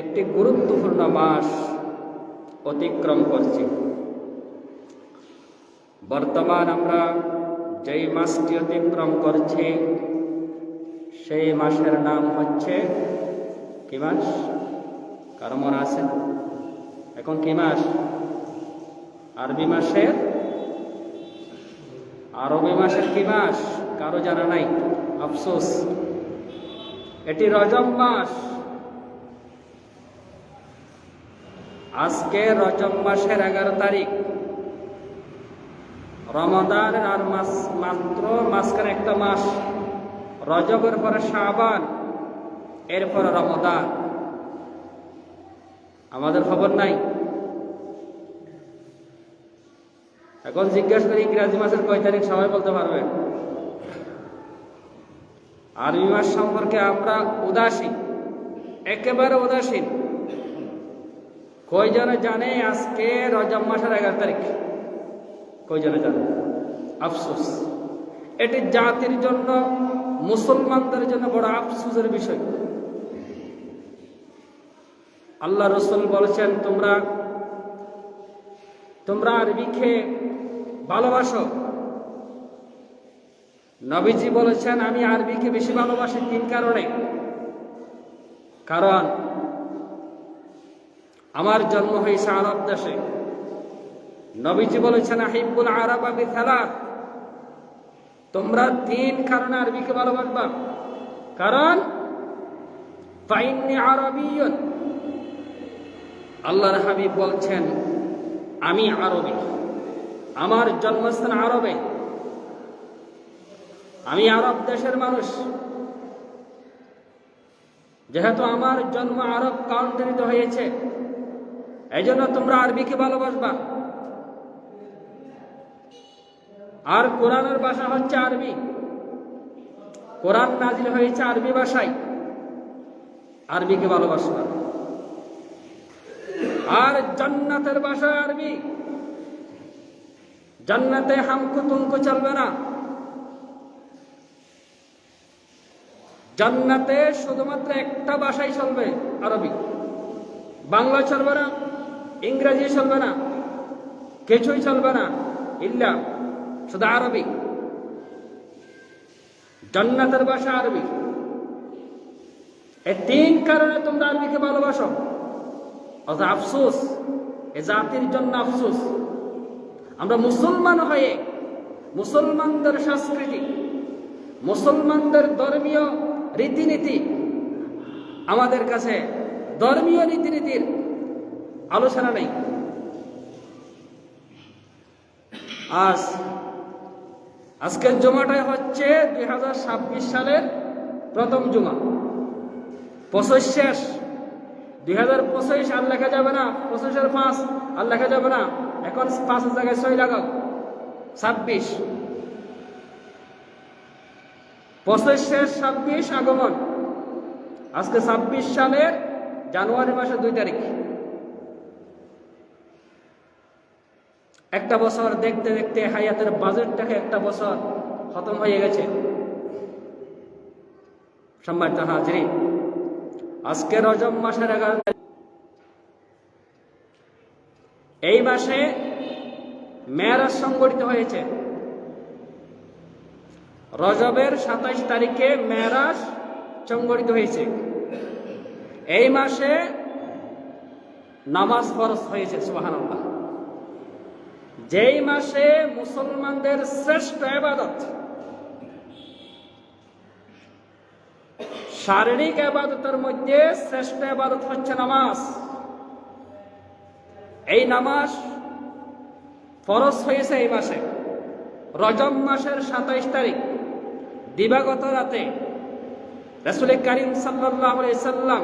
একটি গুরুত্বপূর্ণ মাস অতিক্রম করছি। বর্তমান আমরা যেই মাসটি অতিক্রম করছি, সেই মাসের নাম হচ্ছে কি মাস? কারও মনে আছে এখন কি মাস? আরবি মাসের? আরবি মাসের কি মাস? কারও জানা নাই। আফসোস। এটি রজব মাস। আজকে রজব মাসের এগারো তারিখ। রমাদানের আর মাস মাত্র মাঝখানে একটা মাস। রজবের পরে শাবান, এরপরে রমদান। আমাদের খবর নাই। এখন জিজ্ঞাসা করি ইংরাজি মাসের কয় তারিখ, সবাই বলতে পারবে। আরবি মাস সম্পর্কে আমরা উদাসীন, একেবারে উদাসীন। কয়জনে জানে আজকে রজব মাসের এগারো তারিখ? কয়জনে জানে? আফসোস। এটি জাতির জন্য, মুসলমানদের জন্য বড় আফসোসের বিষয়। আল্লাহ রসুল বলেছেন, তোমরা তোমরা আরবিকে ভালোবাসো। নবীজি বলেছেন, আমি আরবিকে বেশি ভালোবাসি তিন কারণে। কারণ আমার জন্ম হয়েছে আরব দেশে। নবীজি বলেছেন আহিবুল আরব আবি খেলা তোমরা তিন কারণে আরবিকে ভালো ভালোবাসবা। কারণ আরবিয়ন। আল্লাহর হাবিব বলছেন, আমি আরবি। আমার জন্মস্থান আরবে। আমি আরব দেশের মানুষ। যেহেতু আমার জন্ম আরব কাউন্ট্রিতে হয়েছে এই জন্য তোমরা আরবিকে ভালোবাসবা। আর কোরআনের ভাষা হচ্ছে আরবি। কোরআন নাজিল হয়েছে আরবি ভাষায়। আরবিকে ভালোবাসবা। আর জান্নাতের ভাষা আরবি। জান্নাতে হামকু তুমকু চলবে না। জান্নাতে শুধুমাত্র একটা ভাষাই চলবে, আরবি। বাংলা চলবে না। ইংরেজি চলবে না, কিছুই চলবে না, ইল্লা শুধু আরবি। জান্নাতের ভাষা আরবি। এই তিন কারণে তোমরা আরবিকে ভালোবাসো। অত আফসোস, এ জাতির জন্য আফসোস। আমরা মুসলমান হয়ে মুসলমানদের সংস্কৃতি, মুসলমানদের ধর্মীয় রীতিনীতি, আমাদের কাছে ধর্মীয় রীতিনীতির আলোচনা নেই। আজ, আজকের জমাটাই হচ্ছে দুই হাজার ছাব্বিশ সালের প্রথম জমা। পঁচিশ শেষ। দুই হাজার পঁচিশ আর লেখা যাবে না। পঁচিশের পাঁচ আর লেখা যাবে না। এখন পাঁচের জায়গায় ছয় লাগাও। ছাব্বিশ। পঁচিশ শেষ, ছাব্বিশ আগমন। আজকে ছাব্বিশ সালের জানুয়ারি মাসের দুই তারিখ। একটা বছর দেখতে দেখতে হায়াতের বাজেটটাকে একটা বছর খতম হয়ে গেছে? সম্মানিত হাজরি, আজকে রজব মাসের এগারো এই মাসে মেয়ারাজ সংগঠিত হয়েছে। রজবের সাতাইশ তারিখে মেয়ারাজ সংগঠিত হয়েছে। এই মাসে নামাজ ফরজ হয়েছে সুবাহান যেই মাসে মুসলমানদের শ্রেষ্ঠ আবাদত শারীরিক আবাদতের মধ্যে শ্রেষ্ঠ আবাদত হচ্ছে নামাজ। এই নামাজ ফরজ হয়েছে এই মাসে। রজব মাসের সাতাইশ তারিখ, দিবাগত রাতে রসুল করিম সাল্লাহ সাল্লাম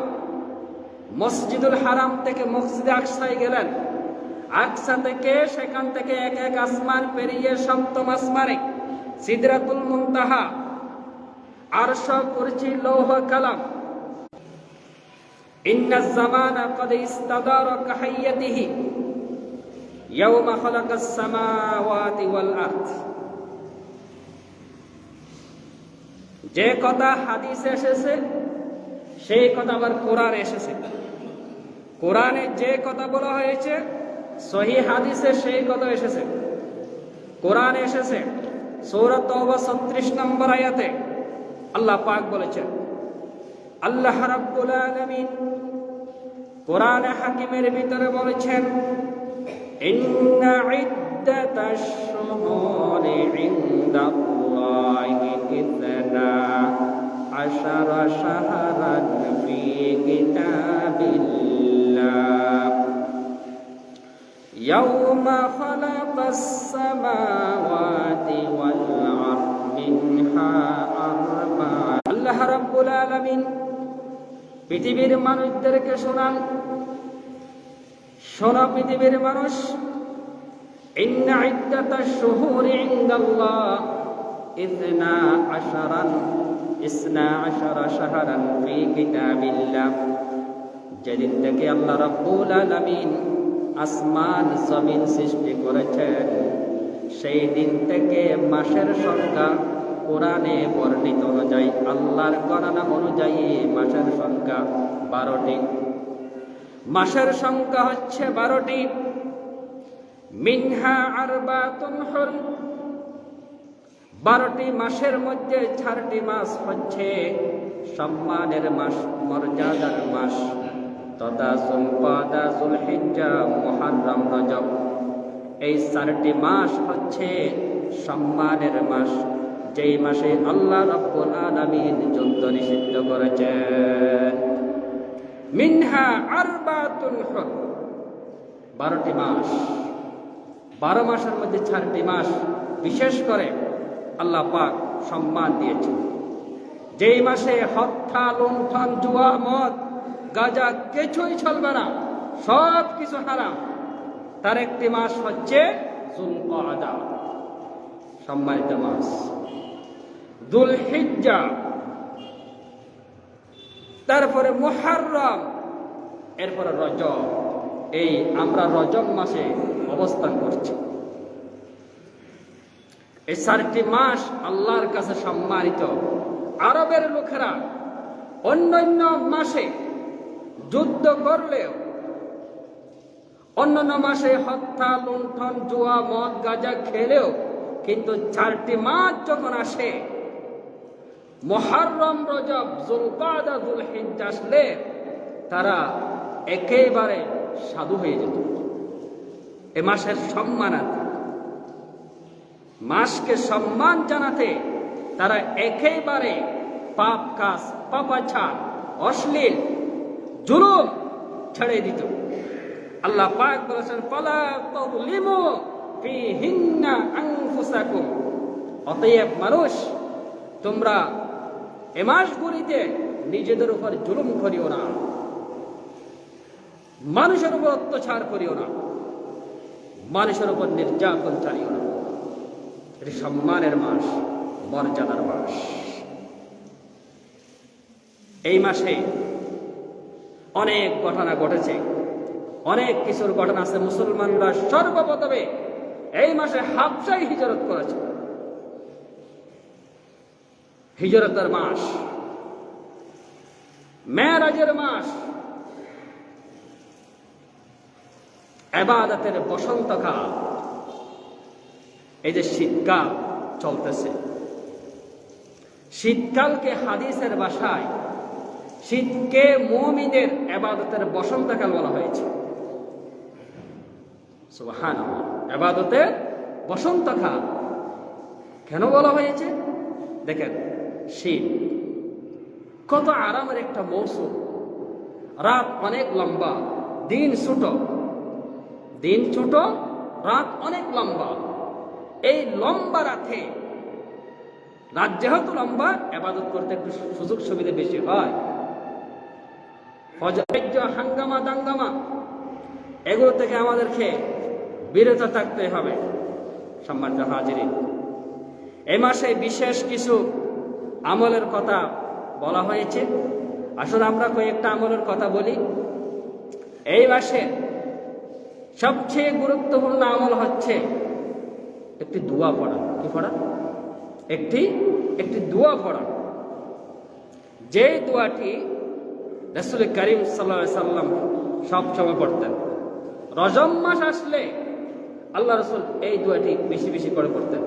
মসজিদুল হারাম থেকে মসজিদে আকসায় গেলেন। আকসা থেকে সেখান থেকে এক এক আসমান পেরিয়ে সপ্তম আসমানে সিদরাতুল মুনতাহা আরশ কুরসি লৌহ কালাম إن الزمان قد استدار كحيته يوم خلق السماوات والأرض যে কথা হাদিসে এসেছে সেই কথা আবার কোরআন এসেছে কোরআনে যে কথা বলা হয়েছে সহি হাদিসে সেই কথা এসেছে। কোরআন এসেছে সৌরত তওবা নম্বর আয়াতে আল্লাহ পাক বলেছেন, আল্লাহ রাব্বুল আলামিন কোরআন হাকিমের ভিতরে বলেছেন, ইন্না ইদ্দাতাশ শুহুরি خلق السماوات والأرض منها أربعة আল্লাহ রাব্বুল আলামিন পৃথিবীর মানুষদেরকে শোনান শোনা পৃথিবীর মানুষ ইন্না ইদ্দাতাশ শুহুরি ইনদাল্লাহ ইসনা আশারান ইসনা আশারা শাহরান ফি কিতাবিল্লাহ যেদিন থেকে আল্লাহ রাব্বুল আলামিন আসমান জমিন সৃষ্টি করেছেন। সেই দিন থেকে মাসের সংখ্যা কোরআনে বর্ণিত অনুযায়ী, আল্লাহর গণনা অনুযায়ী মাসের সংখ্যা বারোটি। মাসের সংখ্যা হচ্ছে বারোটি। মিনহা আরবাতুন হুরম বারোটি মাসের মধ্যে চারটি মাস হচ্ছে সম্মানের মাস, মর্যাদার মাস। তথা জুলকাদা জুলহিজ্জা মুহাররম, রজব। এই চারটি মাস হচ্ছে সম্মানের মাস। যেই মাসে আল্লাহ রাব্বুল আলামিন যুদ্ধ নিষিদ্ধ করেছেন মিনহা আরবাতুন হুর। বারোটি মাস। বারো মাসের মধ্যে চারটি মাস বিশেষ করে আল্লাহ পাক সম্মান দিয়েছে যেই মাসে হত্যা লুণ্ঠন জুয়া, মদ গাজা কিছুই চলবে না, সব কিছু হারাম। তার একটি মাস হচ্ছে সম্মানিত মাস। দুলহিজ্জা, তারপরে মুহাররম, এরপরে রজব। এই আমরা রজব মাসে অবস্থান করছি। এই চারটি মাস আল্লাহর কাছে সম্মানিত। আরবের লোকেরা অন্যান্য মাসে যুদ্ধ করলেও অন্যান্য মাসে হত্যা, লুণ্ঠন, জুয়া, মদ, গাজা খেলেও কিন্তু চারটি মাস যখন আসে, মহারম রজব, জুলকাদা আসলে তারা একেবারে সাধু হয়ে যেত। এ মাসের সম্মানার্থে মাসকে সম্মান জানাতে তারা একেবারে পাপ কাজ, পাপাচার, অশ্লীল জুলুম ছেড়ে দিত। আল্লাহ পাক বলেছেন, ফালা তাযলিমু ফিহিন্না আনফুসাকুম। অতএব মানুষ, তোমরা এ মাসগুলিতে নিজেদের উপর জুলুম করিও না। মানুষের উপর অত্যাচার করিও না। মানুষের উপর নির্যাতন চালিও না। এটি সম্মানের মাস, মর্যাদার মাস। এই মাসে অনেক ঘটনা ঘটেছে। অনেক কিছুর ঘটনা আছে। মুসলমানরা সর্বপ্রথমে এই মাসে হাফসাই হিজরত করেছে। হিজরতের মাস মেরাজের মাস, এবাদতের বসন্তকাল, এই যে শীতকাল চলতেছে। শীতকালকে হাদিসের বাসায় শীতকে মুমিনের এবাদতের বসন্তকাল বলা হয়েছে। এবাদতের বসন্তকাল। কেন বলা হয়েছে? দেখেন শীত কত আরামের একটা মৌসুম। রাত অনেক লম্বা, দিন ছোট। দিন ছোট, রাত অনেক লম্বা। এই লম্বা রাতে, রাত যেহেতু লম্বা, এবাদত করতে একটু সুযোগ সুবিধা বেশি হয়। ফজর হাঙ্গামা দাঙ্গামা, এগুলো থেকে আমাদেরকে বিরত থাকতে হবে। সম্মানিত হাজির এ মাসে বিশেষ কিছু আমলের কথা বলা হয়েছে। আসলে আমরা কয়েকটা আমলের কথা বলি। এই মাসে সবচেয়ে গুরুত্বপূর্ণ আমল হচ্ছে একটি দোয়া পড়া। কি পড়া? একটি একটি দোয়া পড়া। যে দোয়াটি রসুল করিম সাল্লা সাল্লাম সবসময় পড়তেন। রজম মাস আসলে আল্লাহ রসুল এই দুয়াটি বেশি বেশি করে পড়তেন।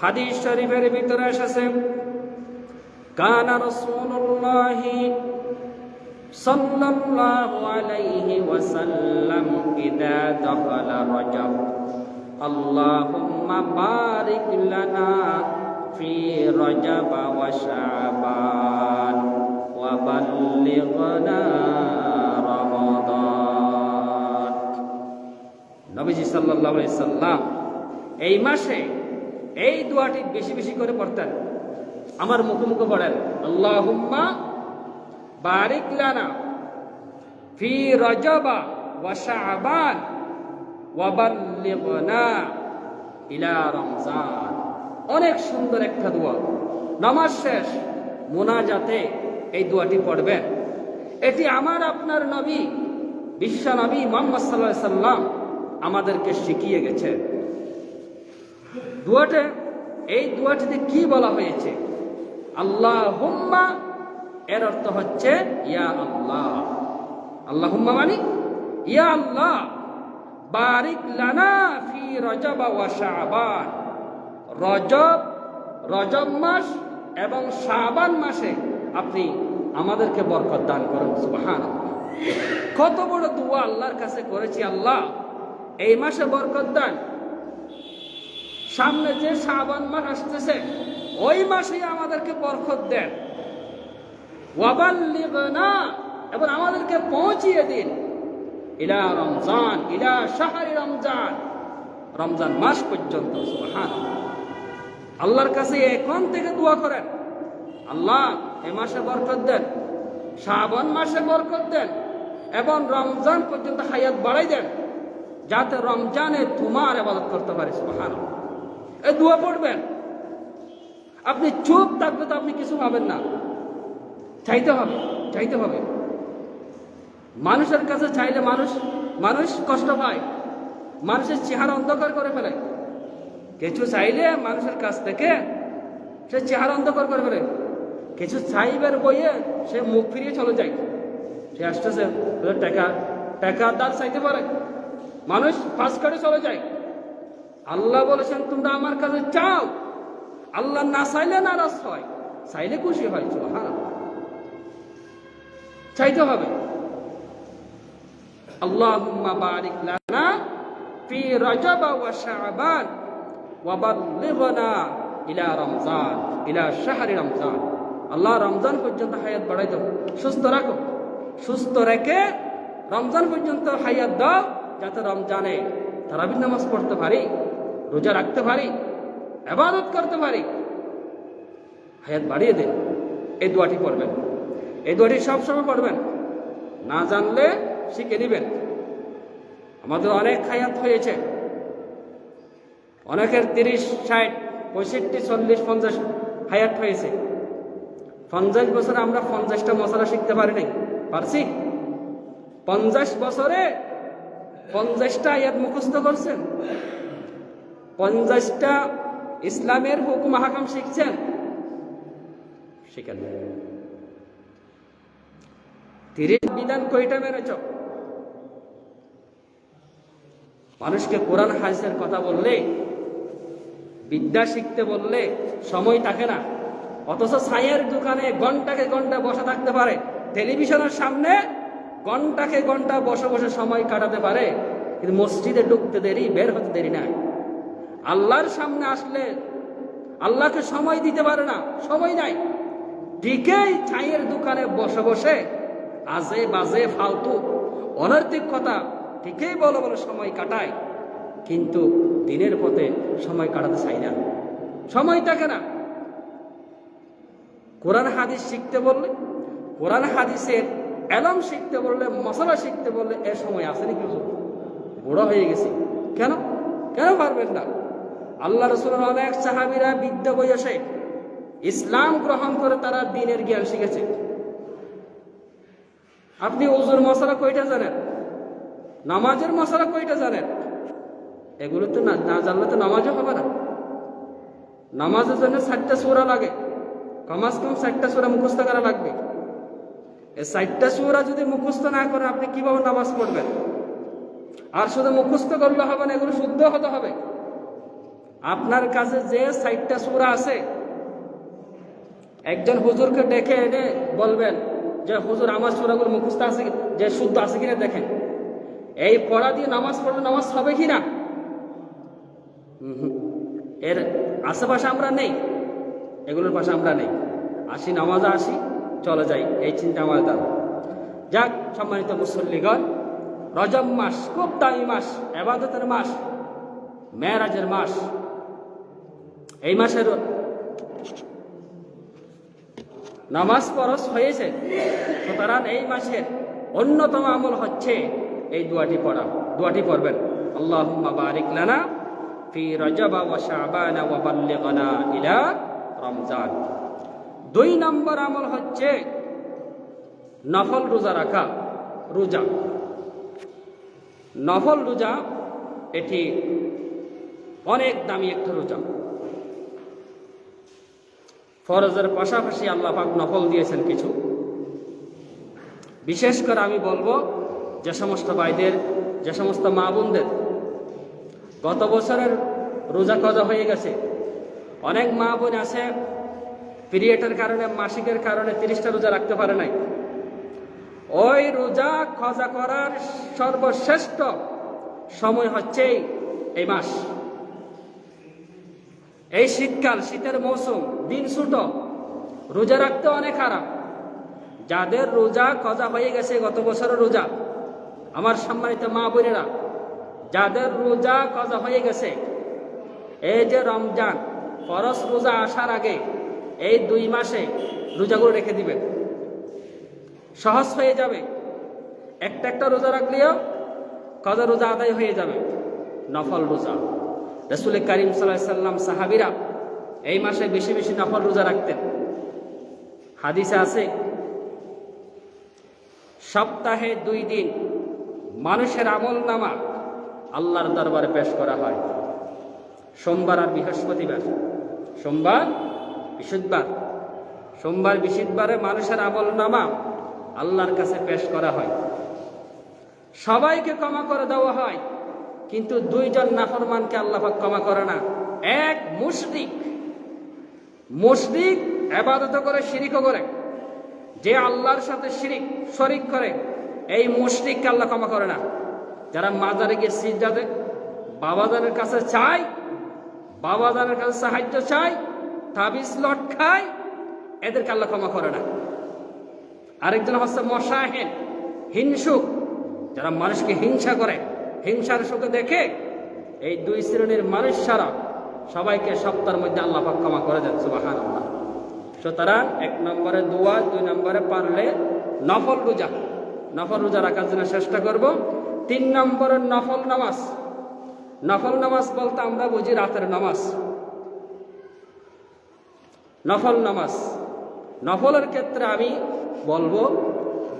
হাদিস শরীফের ভিতরে এসেছে, কানা রসুল্লাহ সাল্লাল্লাহু আলাইহি ওয়াসাল্লাম ইদা দখালা রজব। আল্লাহুম্মা বারিক লানা ফি রজব ওয়া শাবান। وبلغنا رمضان নবীজি সাল্লাল্লাহু আলাইহি সাল্লাম এই মাসে এই দোয়াটি বেশি বেশি করে পড়তেন আমার মুখে মুখে পড়েন আল্লাহুম্মা বারিক লানা ফি রজবা ওয়া শাবান ওয়া বাল্লিগনা ইলা রমজান অনেক সুন্দর একটা দোয়া নামাজ শেষ মোনাজাতে এই দোয়াটি পড়বেন। এটি আমার আপনার নবী, বিশ্ব নবী মোহাম্মদ সাল্লাহ সাল্লাম আমাদেরকে শিখিয়ে গেছে দোয়াটা, এই দোয়াটিতে কি বলা হয়েছে? আল্লাহ হুম্মা এর অর্থ হচ্ছে ইয়া আল্লাহ। আল্লাহ হুম্মা মানে ইয়া আল্লাহ। বারিক লানা ফি রজব ওয়া শাবান। রজব রজব মাস এবং শাবান মাসে আপনি আমাদেরকে বরকত দান করুন সুবহান কত বড় দোয়া আল্লাহর কাছে করেছি, আল্লাহ। এই মাসে বরকত দান। সামনে যে শাবান মাস আসতেছে, ওই মাসেই আমাদেরকে বরকত দেন। ওয়াবাল্লিগনা, এবং আমাদেরকে পৌঁছিয়ে দিন। ইলা রমজান, ইলা শাহরি রমজান। রমজান মাস পর্যন্ত আল্লাহর কাছে এখন থেকে দোয়া করেন। আল্লাহ এ মাসে বরকত দেন শ্রাবণ মাসে বরকত দেন, এবং রমজান পর্যন্ত হায়াত বাড়াই দেন, যাতে রমজানে তোমার আবাদত করতে পারে সুবহান এই দোয়া পড়বেন। আপনি চুপ থাকবে তো আপনি কিছু পাবেন না। চাইতে হবে চাইতে হবে। মানুষের কাছে চাইলে মানুষ মানুষ কষ্ট পায়, মানুষের চেহারা অন্ধকার করে ফেলে। কিছু চাইলে মানুষের কাছ থেকে সে চেহারা অন্ধকার করে ফেলে। কিছু চাইবার বইয়ে, সে মুখ ফিরিয়ে চলে যায়। সে আসতেছে টাকা টাকা দাঁত চাইতে পারে। মানুষ পাস করে চলে যায়। আল্লাহ বলেছেন, তোমরা আমার কাছে চাও। আল্লাহ না চাইলে নারাজ হয়, চাইলে খুশি হয় হ্যাঁ চাইতে হবে। আল্লাহুম্মা বারিক লানা ফি রজব ওয়া শাবান ওয়া বাল্লিগনা ইলা রমজান, ইলা শাহরি রমজান। আল্লাহ রমজান পর্যন্ত হায়াত বাড়াই দাও। সুস্থ রাখো। সুস্থ রেখে রমজান পর্যন্ত হায়াত দাও, যাতে রমজানে তারাবির নামাজ পড়তে পারি, রোজা রাখতে পারি আবাদত করতে পারি। হায়াত বাড়িয়ে দিন। এই দোয়াটি পড়বেন। এই দোয়াটি সবসময় পড়বেন। না জানলে শিখে নিবেন। আমাদের অনেক হায়াত হয়েছে। অনেকের তিরিশ, ষাট, পঁয়ষট্টি, চল্লিশ, পঞ্চাশ হায়াত হয়েছে। পঞ্চাশ বছরে আমরা পঞ্চাশটা মশলা শিখতে পারি নাই। পারছি? পঞ্চাশ বছরে পঞ্চাশটা আয়াত মুখস্থ করছেন। পঞ্চাশটা ইসলামের হুকুম হাকাম শিখছেন। শিখেন তিরিশ বিধান কয়টা মেনেছ মানুষকে কোরআন, হাদিসের কথা বললে, বিদ্যা শিখতে বললে সময় থাকে না। অথচ ছাইয়ের দোকানে ঘন্টাকে ঘণ্টা বসে থাকতে পারে। টেলিভিশনের সামনে ঘন্টাকে ঘণ্টা বসে বসে সময় কাটাতে পারে। কিন্তু মসজিদে ঢুকতে দেরি, বের হতে দেরি নাই আল্লাহর সামনে আসলে আল্লাহকে সময় দিতে পারে না, সময় নাই। ঠিকই ছাইয়ের দোকানে বসে বসে আজে বাজে, ফালতু, অনৈতিক কথা ঠিকই বলো বলে সময় কাটায়। কিন্তু দিনের পথে সময় কাটাতে চাই না। সময় থাকে না। কোরআন হাদিস শিখতে বললে, কোরআন হাদিসের অ্যালাম শিখতে বললে, মশলা শিখতে বললে, এ সময় আসেনি কিছু বড় হয়ে গেছি। কেন? কেন পারবেন না? আল্লাহ রসুলের অনেক সাহাবিরা বিদ্যা বয়সে ইসলাম গ্রহণ করে তারা দিনের জ্ঞান শিখেছে। আপনি ওজুর মশলা কয়টা জানেন? নামাজের মশলা কয়টা জানেন? এগুলো তো না জানলে তো নামাজও হবে না। নামাজের জন্য ষাটটা সোরা লাগে। কমাস কম ষাটটা সোরা মুখস্থ করা লাগবে। এই চারটা সুরা যদি মুখস্থ না করে আপনি কীভাবে নামাজ পড়বেন? আর শুধু মুখস্থ করলে হবে না, এগুলো শুদ্ধ হতে হবে। আপনার কাছে যে সাইটটা সুরা আছে, একজন হুজুরকে ডেকে এনে বলবেন যে, হুজুর, আমার সুরাগুলো মুখস্থ আছে যে শুদ্ধ আছে কিনা দেখেন। এই পড়া দিয়ে নামাজ পড়লে নামাজ হবে কিনা? এর আশেপাশে আমরা নেই। এগুলোর পাশে আমরা নেই। আসি, নামাজে আসি, চলে যাই। এই চিন্তা আমাদের দ্বারা। যাক, সম্মানিত মুসল্লিগণ, রজব মাস, খুব দামি মাস এবাদতের মাস, মেয়েরাজের মাস। এই মাসের নামাজ পরশ হয়েছে। সুতরাং এই মাসের অন্যতম আমল হচ্ছে এই দুয়াটি পড়া। দুয়াটি পড়বেন। আল্লাহুম্মা বারিক লানা ফি রজবা ওয়া শাবানা ওয়া বাল্লিগনা ইলা রমজান। দুই নম্বর আমল হচ্ছে নফল রোজা রাখা, রোজা। নফল রোজা, এটি অনেক দামি একটা রোজা। ফরজের পাশাপাশি আল্লাহ পাক নফল দিয়েছেন কিছু। বিশেষ করে আমি বলব যে সমস্ত ভাইদের, যে সমস্ত মা বোনদের, গত বছরের রোজা কজা হয়ে গেছে? অনেক মা বোন আছে, পিরিয়ডের কারণে, মাসিকের কারণে তিরিশটা রোজা রাখতে পারে নাই। ওই রোজা খজা করার সর্বশ্রেষ্ঠ সময় হচ্ছে এই মাস। এই শীতকাল, শীতের মৌসুম, দিন ছোট, রোজা রাখতে অনেক খারাপ যাদের রোজা কজা হয়ে গেছে, গত বছরের রোজা, আমার সম্মানিত মা বোনেরা, যাদের রোজা কজা হয়ে গেছে, এই যে রমজান ফরস রোজা আসার আগে এই দুই মাসে রোজাগুলো রেখে দিবেন। সহজ হয়ে যাবে। একটা একটা রোজা রাখলেও কজা রোজা আদায় হয়ে যাবে। নফল রোজা। রসুল করিম সাল্লাহ সাল্লাম সাহাবিরা এই মাসে বেশি বেশি নফল রোজা রাখতেন। হাদিসে আছে, সপ্তাহে দুই দিন মানুষের আমল নামা আল্লাহর দরবারে পেশ করা হয়। সোমবার আর বৃহস্পতিবার। সোমবার বৃহস্পতিবার। সোমবার বৃহস্পতিবারে মানুষের আমল নামা আল্লাহর কাছে পেশ করা হয়। সবাইকে ক্ষমা করে দেওয়া হয়, কিন্তু দুইজন নাফরমানকে আল্লাহ ক্ষমা করে না। এক মুশরিক। মুশরিক আবাদত করে, শিরিক করে। যে আল্লাহর সাথে শিরিক, শরিক করে, এই মুশরিককে আল্লাহ ক্ষমা করে না। যারা মাজারে গিয়ে সিজা দেয় বাবাজানের কাছে চায় বাবাজানের কাছে সাহায্য চায় তাবিজ লট খায় এদেরকে আল্লাহ ক্ষমা করে না। আরেকজন হচ্ছে মশাহেন হিংসুক যারা মানুষকে হিংসা করে। হিংসার সুখে দেখে এই দুই শ্রেণির মানুষ ছাড়া সবাইকে সপ্তাহের মধ্যে আল্লাহ ক্ষমা করে দেন সুবাহান সুতরাং এক নম্বরে দোয়া, দুই নম্বরে পারলে নফল রোজা। নফল রোজা রাখার জন্য চেষ্টা করব। তিন নম্বরে নফল নামাজ। নফল নামাজ বলতে আমরা বুঝি রাতের নামাজ। নফল নামাজ। নফলের ক্ষেত্রে আমি বলব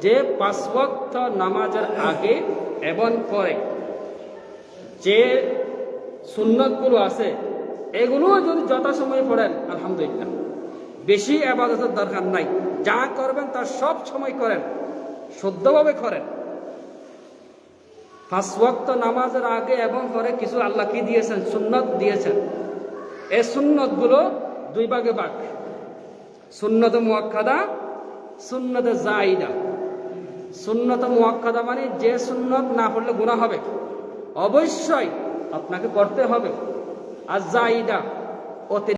যে পাঁচ ওয়াক্ত নামাজের আগে এবং পরে যে সুন্নতগুলো আছে, এগুলোও যদি যথাসময়ে পড়েন, আলহামদুলিল্লাহ। বেশি আবাদতের দরকার নাই। যা করবেন তা সব সময় করেন, শুদ্ধভাবে করেন। পাঁচ নামাজের আগে এবং পরে কিছু আল্লাহ কি দিয়েছেন? সুন্নত দিয়েছেন। এই সুন্নতগুলো দুই ভাগে ভাগ। সুন্নত মুয়াক্কাদা, সুন্নত জাইদা সুন্নত মুয়াক্কাদা মানে যে সুন্নত না পড়লে গুণা হবে। অবশ্যই আপনাকে করতে হবে। আর জাইদা অতি